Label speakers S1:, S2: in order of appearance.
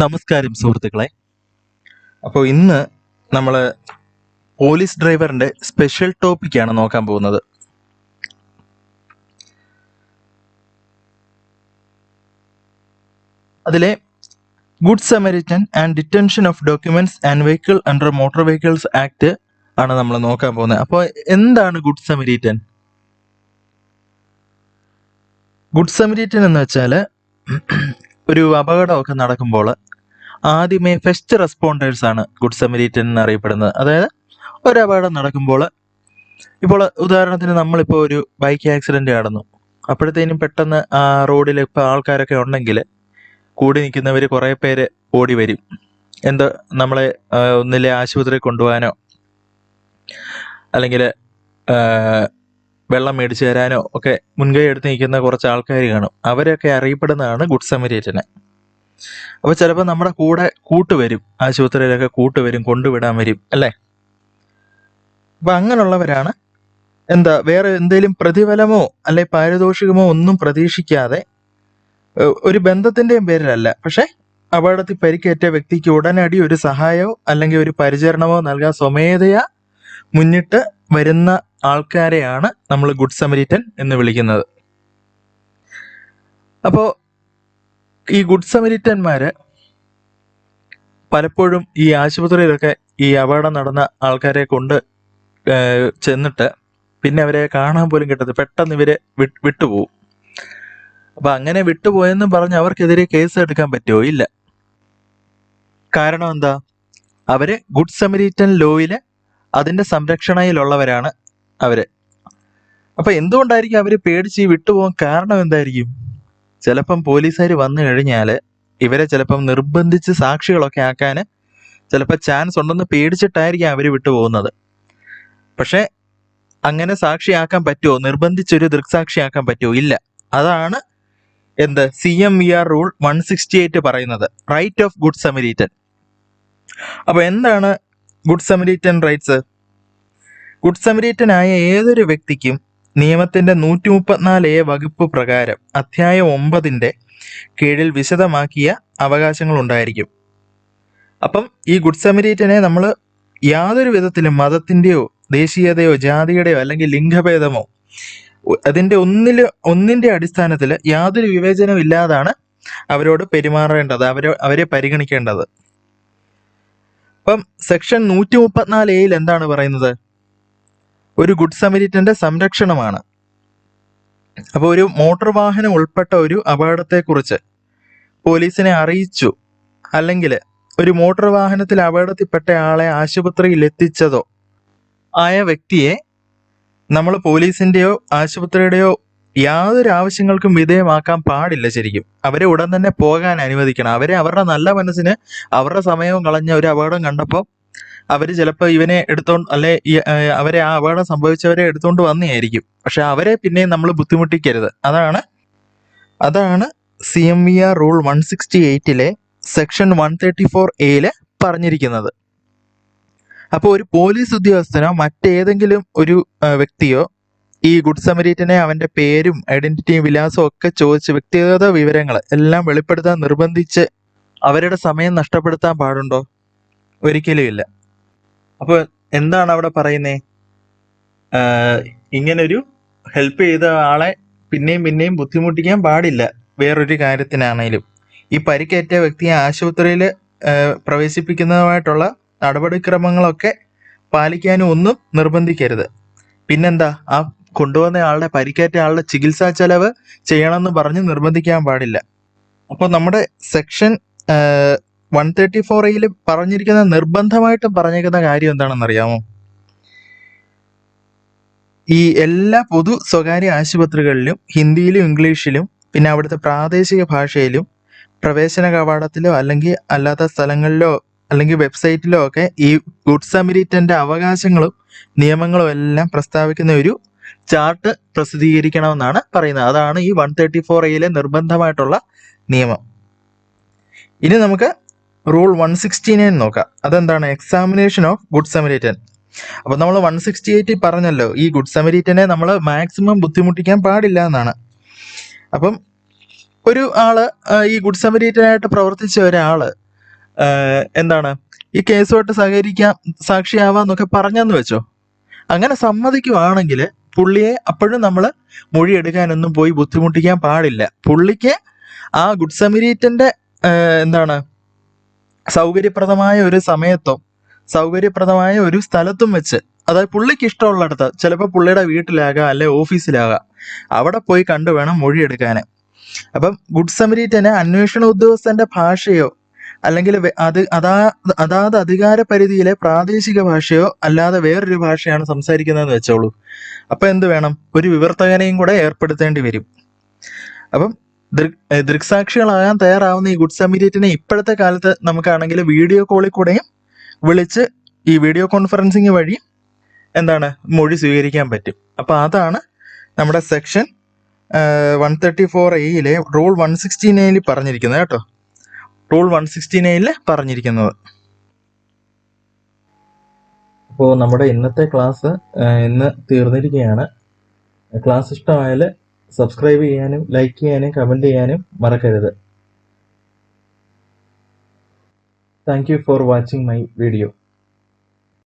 S1: നമസ്കാരം സുഹൃത്തുക്കളെ. അപ്പോൾ ഇന്ന് നമ്മൾ പോലീസ് ഡ്രൈവറിന്റെ സ്പെഷ്യൽ ടോപ്പിക്കാണ് നോക്കാൻ പോകുന്നത്. അതിലെ good Samaritan and detention of documents and vehicle under motor vehicles act ആണ് നമ്മൾ നോക്കാൻ പോകുന്നത്. അപ്പോൾ എന്താണ് ഗുഡ് സമരിറ്റൻ? ഗുഡ് സമരിറ്റൻ എന്ന് വെച്ചാൽ ഒരു അപകടമൊക്കെ നടക്കുമ്പോൾ ആദ്യമേ ഫസ്റ്റ് റെസ്പോണ്ടേഴ്സ് ആണ് ഗുഡ് സമരീറ്റൻ എന്നറിയപ്പെടുന്നത്. അതായത് ഒരു അപകടം നടക്കുമ്പോൾ ഇപ്പോൾ ഉദാഹരണത്തിന് നമ്മളിപ്പോൾ ഒരു ബൈക്ക് ആക്സിഡന്റ് നടന്നു. അപ്പോഴത്തേനും പെട്ടെന്ന് ആ റോഡിൽ ഇപ്പോൾ ആൾക്കാരൊക്കെ ഉണ്ടെങ്കിൽ കൂടി നിൽക്കുന്നവർ കുറേ പേര് ഓടി വരും. എന്തോ നമ്മളെ ഒന്നിലെ ആശുപത്രി കൊണ്ടുപോകാനോ അല്ലെങ്കിൽ വെള്ളം മേടിച്ചു തരാനോ ഒക്കെ മുൻകൈ എടുത്ത് നിൽക്കുന്ന കുറച്ച് ആൾക്കാർ കാണും. അവരൊക്കെ അറിയപ്പെടുന്നതാണ് ഗുഡ് സമരിയറ്റനെ അപ്പോൾ ചിലപ്പോൾ നമ്മുടെ കൂടെ കൂട്ടുവരും ആശുപത്രിയിലൊക്കെ കൂട്ടുവരും കൊണ്ടുവിടാൻ വരും അല്ലേ? അപ്പൊ അങ്ങനെയുള്ളവരാണ്. എന്താ വേറെ എന്തെങ്കിലും പ്രതിഫലമോ അല്ലെ പാരിതോഷികമോ ഒന്നും പ്രതീക്ഷിക്കാതെ ഒരു ബന്ധത്തിന്റെയും പേരിലല്ല. പക്ഷേ അപകടത്തിൽ പരിക്കേറ്റ വ്യക്തിക്ക് ഉടനടി ഒരു സഹായമോ അല്ലെങ്കിൽ ഒരു പരിചരണമോ നൽകാൻ സ്വമേധയാ മുന്നിട്ട് വരുന്ന ആൾക്കാരെയാണ് നമ്മൾ ഗുഡ് സമരീറ്റൻ എന്ന് വിളിക്കുന്നത്. അപ്പോ ഈ ഗുഡ് സമരീറ്റന്മാര് പലപ്പോഴും ഈ ആശുപത്രിയിലൊക്കെ ഈ അപകടം നടന്ന ആൾക്കാരെ കൊണ്ട് ചെന്നിട്ട് പിന്നെ അവരെ കാണാൻ പോലും കിട്ടത് പെട്ടെന്ന് ഇവരെ വിട്ടുപോകും. അപ്പൊ അങ്ങനെ വിട്ടുപോയെന്ന് പറഞ്ഞ് അവർക്കെതിരെ കേസ് എടുക്കാൻ പറ്റുമോ ഇല്ല. കാരണം എന്താ? അവരെ ഗുഡ് സമരീറ്റൻ ലോയിൽ അതിന്റെ സംരക്ഷണയിലുള്ളവരാണ് അവർ. അപ്പൊ എന്തുകൊണ്ടായിരിക്കും അവർ പേടിച്ച് വിട്ടുപോകാൻ കാരണം എന്തായിരിക്കും? ചിലപ്പം പോലീസുകാർ വന്നു കഴിഞ്ഞാൽ ഇവരെ ചിലപ്പം നിർബന്ധിച്ച് സാക്ഷികളൊക്കെ ആക്കാൻ ചിലപ്പോൾ ചാൻസ് ഉണ്ടെന്ന് പേടിച്ചിട്ടായിരിക്കും അവർ വിട്ടുപോകുന്നത്. പക്ഷെ അങ്ങനെ സാക്ഷിയാക്കാൻ പറ്റുമോ നിർബന്ധിച്ചൊരു ദൃക്സാക്ഷിയാക്കാൻ പറ്റുമോ ഇല്ല. അതാണ് എന്ത്? C M V R rule one sixty eight പറയുന്നത്. റൈറ്റ് ഓഫ് ഗുഡ് സമരീറ്റൻ അപ്പൊ എന്താണ് good Samaritan rights good Samaritan ആയ ഏതൊരു വ്യക്തിക്കും നിയമത്തിന്റെ നൂറ്റി മുപ്പത്തിനാല് എ വകുപ്പ് പ്രകാരം അധ്യായം ഒമ്പതിന്റെ കീഴിൽ വിശദമാക്കിയ അവകാശങ്ങൾ ഉണ്ടായിരിക്കും. അപ്പം ഈ ഗുഡ് സമരീറ്റനെ നമ്മൾ യാതൊരു വിധത്തിലും മതത്തിന്റെയോ ദേശീയതയോ ജാതിയുടെയോ അല്ലെങ്കിൽ ലിംഗഭേദമോ അതിന്റെ ഒന്നിൽ ഒന്നിന്റെ അടിസ്ഥാനത്തിൽ യാതൊരു വിവേചനവും ഇല്ലാതാണ് അവരോട് പെരുമാറേണ്ടത് അവരെ അവരെ പരിഗണിക്കേണ്ടത്. അപ്പം സെക്ഷൻ നൂറ്റി മുപ്പത്തിനാല് എയിൽ എന്താണ് പറയുന്നത്? ഒരു ഗുഡ് സമരിറ്റന്റെ സംരക്ഷണമാണ്. അപ്പോൾ ഒരു മോട്ടോർ വാഹനം ഉൾപ്പെട്ട ഒരു അപകടത്തെക്കുറിച്ച് പോലീസിനെ അറിയിച്ചു. അല്ലെങ്കിൽ ഒരു മോട്ടോർ വാഹനത്തിൽ അപകടത്തിൽപ്പെട്ട ആളെ ആശുപത്രിയിൽ എത്തിച്ചതോ ആയ വ്യക്തിയെ നമ്മൾ പോലീസിന്റെയോ ആശുപത്രിയുടെയോ യാതൊരു ആവശ്യങ്ങൾക്കും വിധേയമാക്കാൻ പാടില്ല ശരിക്കും. അവരെ ഉടൻ തന്നെ പോകാൻ അനുവദിക്കണം. അവരെ അവരുടെ നല്ല മനസ്സിന് അവരുടെ സമയവും കളഞ്ഞ ഒരു അപകടം കണ്ടപ്പോൾ അവർ ചിലപ്പോൾ ഇവനെ എടുത്തോണ്ട് അല്ലെ അവരെ ആ അപകടം സംഭവിച്ചവരെ എടുത്തോണ്ട് വന്നെയായിരിക്കും. പക്ഷെ അവരെ പിന്നെയും നമ്മൾ ബുദ്ധിമുട്ടിക്കരുത്. അതാണ് അതാണ് C M V R rule one sixty എയ്റ്റിലെ section one thirty four എയിൽ പറഞ്ഞിരിക്കുന്നത്. അപ്പോൾ ഒരു പോലീസ് ഉദ്യോഗസ്ഥനോ മറ്റേതെങ്കിലും ഒരു വ്യക്തിയോ ഈ ഗുഡ് സമരീറ്റനെ അവന്റെ പേരും ഐഡന്റിറ്റിയും വിലാസവും ഒക്കെ ചോദിച്ച് വ്യക്തിഗത വിവരങ്ങൾ എല്ലാം വെളിപ്പെടുത്താൻ നിർബന്ധിച്ച് അവരുടെ സമയം നഷ്ടപ്പെടുത്താൻ പാടുണ്ടോ? ഒരിക്കലും ഇല്ല. അപ്പോൾ എന്താണ് അവിടെ പറയുന്നേ? ഇങ്ങനൊരു ഹെൽപ്പ് ചെയ്ത ആളെ പിന്നെയും പിന്നെയും ബുദ്ധിമുട്ടിക്കാൻ പാടില്ല. വേറൊരു കാര്യത്തിനാണേലും. ഈ പരിക്കേറ്റ വ്യക്തിയെ ആശുപത്രിയിൽ പ്രവേശിപ്പിക്കുന്നതുമായിട്ടുള്ള നടപടിക്രമങ്ങളൊക്കെ പാലിക്കാനും ഒന്നും നിർബന്ധിക്കരുത്. പിന്നെന്താ? ആ കൊണ്ടുവന്ന ആളുടെ പരിക്കേറ്റ ആളുടെ ചികിത്സാ ചെലവ് ചെയ്യണമെന്ന് പറഞ്ഞ് നിർബന്ധിക്കാൻ പാടില്ല. അപ്പോൾ നമ്മുടെ സെക്ഷൻ വൺ തേർട്ടി ഫോർ എയിൽ പറഞ്ഞിരിക്കുന്ന നിർബന്ധമായിട്ടും പറഞ്ഞിരിക്കുന്ന കാര്യം എന്താണെന്ന് അറിയാമോ ഈ എല്ലാ പൊതു സ്വകാര്യ ആശുപത്രികളിലും ഹിന്ദിയിലും ഇംഗ്ലീഷിലും പിന്നെ അവിടുത്തെ പ്രാദേശിക ഭാഷയിലും പ്രവേശന കവാടത്തിലോ അല്ലെങ്കിൽ അല്ലാത്ത സ്ഥലങ്ങളിലോ അല്ലെങ്കിൽ വെബ്സൈറ്റിലോ ഒക്കെ ഈ ഗുഡ് സമരിറ്റന്റെ അവകാശങ്ങളും നിയമങ്ങളും എല്ലാം പ്രസ്താവിക്കുന്ന ഒരു ചാർട്ട് പ്രസിദ്ധീകരിക്കണമെന്നാണ് പറയുന്നത്. അതാണ് ഈ വൺ തേർട്ടി ഫോർ എയിലെ നിർബന്ധമായിട്ടുള്ള നിയമം. ഇനി നമുക്ക് റൂൾ വൺ സിക്സ്റ്റി നയൻ നോക്കാം. അതെന്താണ്? എക്സാമിനേഷൻ ഓഫ് ഗുഡ് സമരീറ്റൻ അപ്പൊ നമ്മൾ വൺ സിക്സ്റ്റി എയ്റ്റിൽ പറഞ്ഞല്ലോ ഈ ഗുഡ് സമരീറ്റനെ നമ്മൾ മാക്സിമം ബുദ്ധിമുട്ടിക്കാൻ പാടില്ല എന്നാണ്. അപ്പം ഒരു ആൾ ഈ ഗുഡ് സമരീറ്റനായിട്ട് പ്രവർത്തിച്ച ഒരാൾ എന്താണ്? ഈ കേസുമായിട്ട് സഹകരിക്കാം സാക്ഷിയാവാന്നൊക്കെ പറഞ്ഞെന്ന് വെച്ചോ? അങ്ങനെ സമ്മതിക്കുവാണെങ്കിൽ പുള്ളിയെ അപ്പോഴും നമ്മൾ മൊഴി എടുക്കാനൊന്നും പോയി ബുദ്ധിമുട്ടിക്കാൻ പാടില്ല. പുള്ളിക്ക് ആ ഗുഡ് സമരീറ്റന്റെ എന്താണ് സൗകര്യപ്രദമായ ഒരു സമയത്തും സൗകര്യപ്രദമായ ഒരു സ്ഥലത്തും വെച്ച് അതായത് പുള്ളിക്ക് ഇഷ്ടമുള്ളിടത്ത് ചിലപ്പോൾ പുള്ളിയുടെ വീട്ടിലാകാം അല്ലെ ഓഫീസിലാകാം അവിടെ പോയി കണ്ടു വേണം മൊഴിയെടുക്കാൻ അപ്പം ഗുഡ് സമരീറ്റന് അന്വേഷണ ഉദ്യോഗസ്ഥന്റെ ഭാഷയോ അല്ലെങ്കിൽ അത് അതാ അതാത് അധികാര പരിധിയിലെ പ്രാദേശിക ഭാഷയോ അല്ലാതെ വേറൊരു ഭാഷയാണ് സംസാരിക്കുന്നതെന്ന് വെച്ചോളൂ. അപ്പൊ എന്ത് വേണം? ഒരു വിവർത്തകനെയും കൂടെ ഏർപ്പെടുത്തേണ്ടി വരും. അപ്പം ദൃക്സാക്ഷികളാകാൻ തയ്യാറാവുന്ന ഈ ഗുഡ് സമീരിയറ്റിനെ ഇപ്പോഴത്തെ കാലത്ത് നമുക്കാണെങ്കിൽ വീഡിയോ കോളിൽ കൂടെയും വിളിച്ച് ഈ വീഡിയോ കോൺഫറൻസിങ് വഴി എന്താണ് മൊഴി സ്വീകരിക്കാൻ പറ്റും. അപ്പോൾ അതാണ് നമ്മുടെ സെക്ഷൻ വൺ തേർട്ടി ഫോർ എയിലെ റൂൾ വൺ സിക്സ്റ്റി നയനിൽ പറഞ്ഞിരിക്കുന്നത് കേട്ടോ. റൂൾ വൺ സിക്സ്റ്റി നയനിൽ പറഞ്ഞിരിക്കുന്നത്. അപ്പോൾ നമ്മുടെ ഇന്നത്തെ ക്ലാസ് ഇന്ന് തീർന്നിരിക്കുകയാണ്. ക്ലാസ് ഇഷ്ടമായാൽ സബ്സ്ക്രൈബ് ചെയ്യാനും ലൈക്ക് ചെയ്യാനും കമന്റ് ചെയ്യാനും മറക്കരുത്. Thank you for watching my video.